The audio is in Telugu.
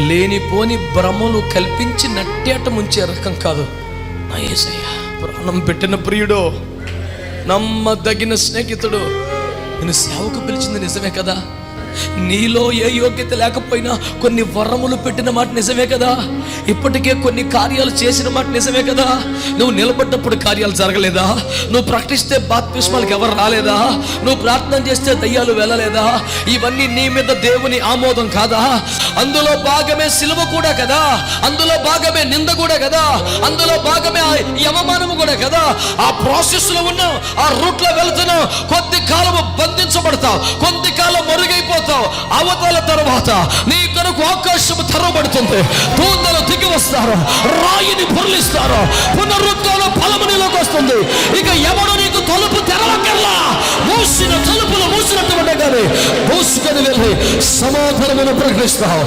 లేనిపోని భ్రమలు కల్పించి నట్టేట ముంచే రకం కాదు. నా యేసయ్య ప్రాణం పెట్టిన ప్రియుడు నమ్మదగిన స్నేహితుడు. నేను సేవకు పిలిచింది నిజమే కదా? నీలో ఏ యోగ్యత లేకపోయినా కొన్ని వరములు పెట్టిన మాట నిజమే కదా? ఇప్పటికే కొన్ని కార్యాలు చేసిన మాట నిజమే కదా? నువ్వు నిలబడ్డప్పుడు కార్యాలు జరగలేదా? నువ్వు ప్రకటిస్తే బాత్పిష్మాలకు ఎవరు రాలేదా? నువ్వు ప్రార్థన చేస్తే దయ్యాలు వెళ్ళలేదా? ఇవన్నీ నీ మీద దేవుని ఆమోదం కాదా? అందులో భాగమే సిలువ కూడా కదా? అందులో భాగమే నింద కూడా కదా? అందులో భాగమే ఆ యవమానము కూడా కదా? ఆ ప్రాసెస్లో ఉన్నావు ఆ రూట్లో వెళ్తున్నావు కొద్ది కాలము బంధించబడతావు కొద్ది కాలం మరుగైపోతావు అవతల తర్వాత నీ కొరకు ఆకాశం తెరవబడుతుంది. దూతలు దిగి వస్తారు. రాయిని పొరలిస్తారు పునరుద్ధాన ఫలము నీలోకి వస్తుంది. ఇక ఎవడు నీకు తలుపు తెరవకల్లా మూసిన తలుపులు మూసినట్టు ఉండే కానీ మూసుకొని వెళ్ళి సమాధానమును ప్రకటిస్తావు.